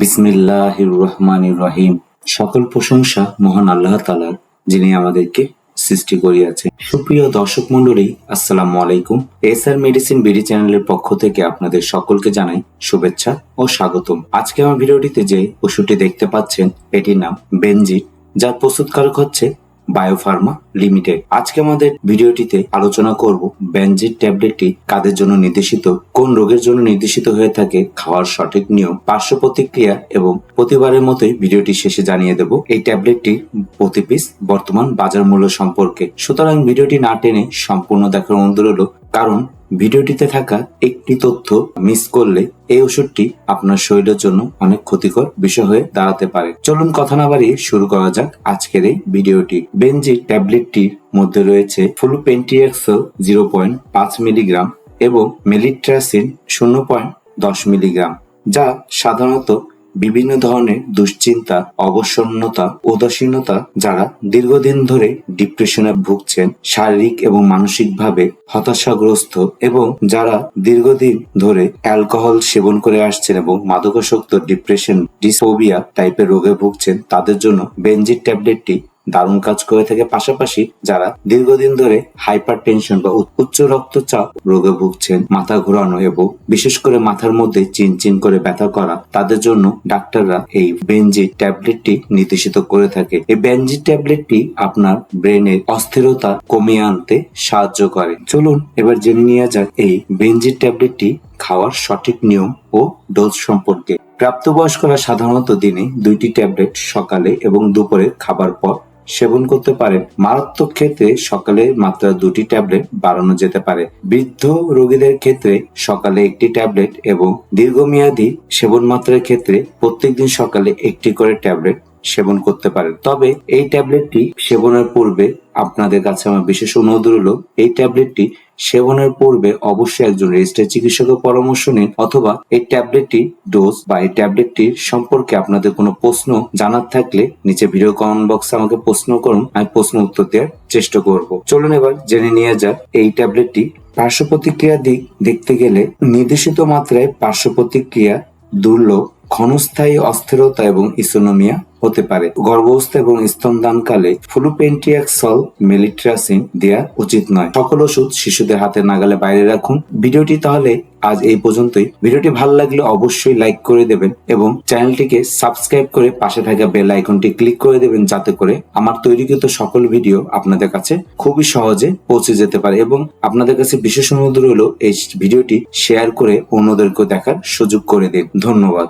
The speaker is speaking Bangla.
বিসমিল্লাহির রহমানির রহিম সকল প্রশংসা মহান আল্লাহ তালার যিনি আমাদেরকে সৃষ্টি করিয়াছেন। সুপ্রিয় দর্শক মন্ডলী আসসালামু আলাইকুম। এস আর মেডিসিন বিডি চ্যানেলের পক্ষ থেকে আপনাদের সকলকে জানাই শুভেচ্ছা ও স্বাগতম। আজকে আমার ভিডিওটিতে যে ওষুধটি দেখতে পাচ্ছেন, এটির নাম বেনজিট যার প্রস্তুতকারক হচ্ছে বায়োফার্মা লিমিটেড। আজকে আমাদের ভিডিওটিতে আলোচনা করব বেনজির ট্যাবলেটটি কাদের জন্য নির্দেশিত, কোন রোগের জন্য নির্দেশিত হয়ে থাকে, খাওয়ার সঠিক নিয়ম, পার্শ্ব প্রতিক্রিয়া এবং প্রতিবারের মতোই ভিডিওটি শেষে জানিয়ে দেব। এই ট্যাবলেটটি প্রতি পিস বর্তমান বাজার মূল্য সম্পর্কে। সুতরাং ভিডিওটি না টেনে সম্পূর্ণ দেখার অনুরোধ কারণ ভিডিওটিতে থাকা একটি তথ্য মিস করলে এই ওষুধটি আপনার শরীরের জন্য অনেক ক্ষতিকর বিষয় হয়ে দাঁড়াতে পারে। চলুন কথা না বাড়িয়ে শুরু করা যাক আজকের এই ভিডিওটি। বেনজি ট্যাবলেটটির মধ্যে রয়েছে ফুলুপেন্টিএক্সেল জিরো পয়েন্ট পাঁচ মিলিগ্রাম এবং মেলিট্রাসিন শূন্য পয়েন্ট দশ মিলিগ্রাম যা সাধারণত বিভিন্ন ধরনের দুশ্চিন্তা, অবসন্নতা, উদাসীনতা যারা দীর্ঘদিন ধরে ডিপ্রেশনে ভুগছেন, শারীরিক এবং মানসিকভাবে হতাশাগ্রস্ত এবং যারা দীর্ঘদিন ধরে অ্যালকোহল সেবন করে আসছেন এবং মাদকাসক্ত, ডিপ্রেশন ডিসোবিয়া টাইপের রোগে ভুগছেন, তাদের জন্য বেনজির ট্যাবলেটটি দারুণ কাজ করে থাকে। পাশাপাশি যারা দীর্ঘদিন ধরে হাইপার টেনশন বা উচ্চ রক্তচাপ রোগে ভুগছেন, মাথা ঘোরানো এবং বিশেষ করে মাথার মধ্যে চিনচিন করে ব্যথা করা, তাদের জন্য ডাক্তাররা এই বেনজি ট্যাবলেটটি নির্দেশিত করে থাকে। এই বেনজি ট্যাবলেটটি আপনার ব্রেনের অস্থিরতা কমিয়ে আনতে সাহায্য করে। চলুন এবার জেনে নেওয়া যাক এই বেনজি ট্যাবলেটটি খাওয়ার সঠিক নিয়ম ও ডোজ সম্পর্কে। প্রাপ্তবয়স্করা সাধারণত দিনে দুইটি ট্যাবলেট সকালে এবং দুপুরে খাবার পর সেবন করতে পারেন মারাত্মক ক্ষেত্রে সকালে মাত্রা দুটি ট্যাবলেট বাড়ানো যেতে পারে। বৃদ্ধ রোগীদের ক্ষেত্রে সকালে একটি ট্যাবলেট এবং দীর্ঘমেয়াদী সেবন মাত্রার ক্ষেত্রে প্রত্যেকদিন সকালে একটি করে ট্যাবলেট সেবন করতে পারেন। তবে এই ট্যাবলেটটি সেবনের পূর্বে আপনাদের কাছে আমার বিশেষ অনুরোধ রইল, এই ট্যাবলেটটি সেবনের পূর্বে অবশ্যই একজন রেজিস্টার চিকিৎসকের পরামর্শ নিন অথবা এই ট্যাবলেটটি ডোজ বা এই ট্যাবলেটটির সম্পর্কে আপনাদের কোনো প্রশ্ন জানার থাকলে নিচে ভিডিও কমেন্ট বক্সে আমাকে প্রশ্ন করুন, আমি প্রশ্ন উত্তর দেওয়ার চেষ্টা করব। চলুন এবার জেনে নিয়ে যাক এই ট্যাবলেটটি পার্শ্ব প্রতিক্রিয়ার দিক দেখতে গেলে নির্দেশিত মাত্রায় পার্শ্ব প্রতিক্রিয়া, দুর্লভ, ক্ষণস্থায়ী অস্থিরতা এবং ইসোনোমিয়া হতে পারে। গর্ভাবস্থা এবং স্তনদানকালে ফ্লুপেন্টিয়াক্সল মেলিট্রাসিন দেওয়া উচিত নয়। সকল ওষুধ শিশুদের হাতে নাগালে বাইরে রাখুন। ভিডিওটি তাহলে আজ এই পর্যন্তই। ভিডিওটি ভালো লাগলে অবশ্যই লাইক করে দেবেন এবং চ্যানেলটিকে সাবস্ক্রাইব করে পাশে থাকা বেল আইকনটি ক্লিক করে দেবেন যাতে করে আমার তৈরিকৃত সকল ভিডিও আপনাদের কাছে খুবই সহজে পৌঁছে যেতে পারে এবং আপনাদের কাছে বিশেষ অনুরোধ রইল এই ভিডিওটি শেয়ার করে অন্যদেরকেও দেখার সুযোগ করে দিন। ধন্যবাদ।